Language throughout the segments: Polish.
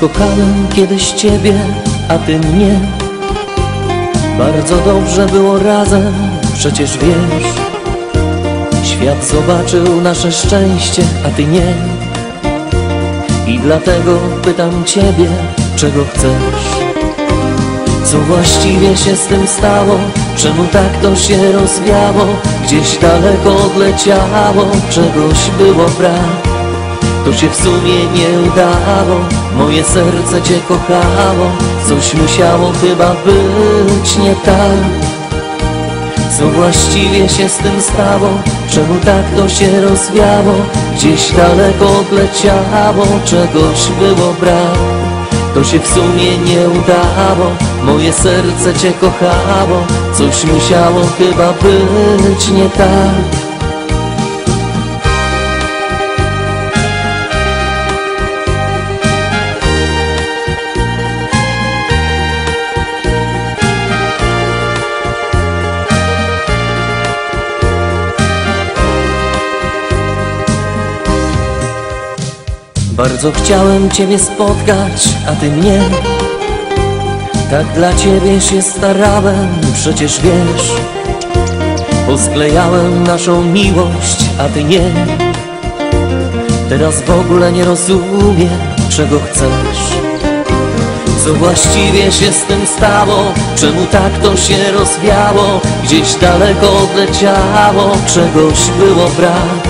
kochałem kiedyś ciebie, a ty mnie. Bardzo dobrze było razem, przecież wiesz. Świat zobaczył nasze szczęście, a ty nie. I dlatego pytam ciebie, czego chcesz? Co właściwie się z tym stało? Czemu tak to się rozwiało? Gdzieś daleko odleciało, czegoś było brak to się w sumie nie udało. Moje serce Cię kochało. Coś musiało chyba być nie tak. Co właściwie się z tym stało? Czemu tak to się rozwiało? Gdzieś daleko odleciało. Czegoś było brak. To się w sumie nie udało. Moje serce Cię kochało. Coś musiało chyba być nie tak Bardzo chciałem Ciebie spotkać, a Ty mnie Tak dla Ciebie się starałem, przecież wiesz. Posklejałem naszą miłość, a Ty nie. Teraz w ogóle nie rozumiem, czego chcesz. Co właściwie się z tym stało? Czemu tak to się rozwiało? Gdzieś daleko odleciało, czegoś było brak.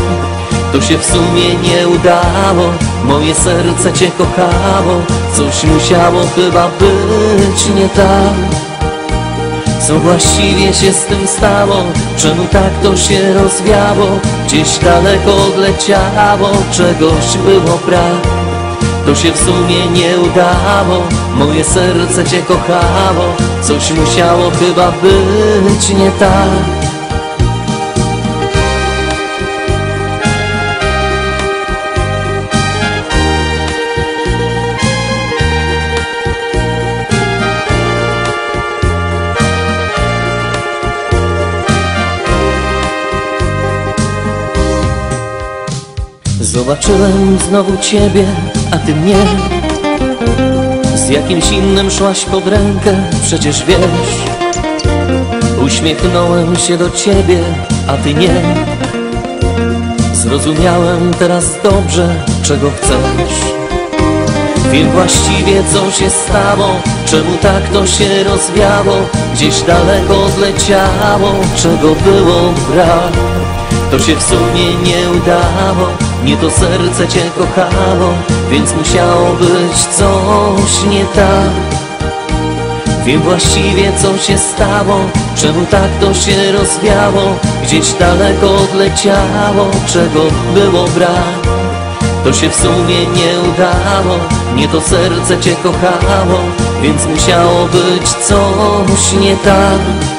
To się w sumie nie udało Moje serce Cię kochało Coś musiało chyba być nie tak Co właściwie się z tym stało? Czemu tak to się rozwiało? Gdzieś daleko odleciało Czegoś było brak To się w sumie nie udało Moje serce Cię kochało Coś musiało chyba być nie tak Zobaczyłem znowu ciebie, a ty mnie. Z jakimś innym szłaś pod rękę, przecież wiesz. Uśmiechnąłem się do ciebie, a ty nie. Zrozumiałem teraz dobrze, czego chcesz. Wiem właściwie co się stało Czemu tak to się rozwiało? Gdzieś daleko odleciało Czego było brak. To się w sumie nie udało nie to serce Cię kochało, więc musiało być coś nie tak. Wiem właściwie co się stało, czemu tak to się rozwiało. Gdzieś daleko odleciało, czego było brak. To się w sumie nie udało, nie to serce Cię kochało Więc musiało być coś nie tak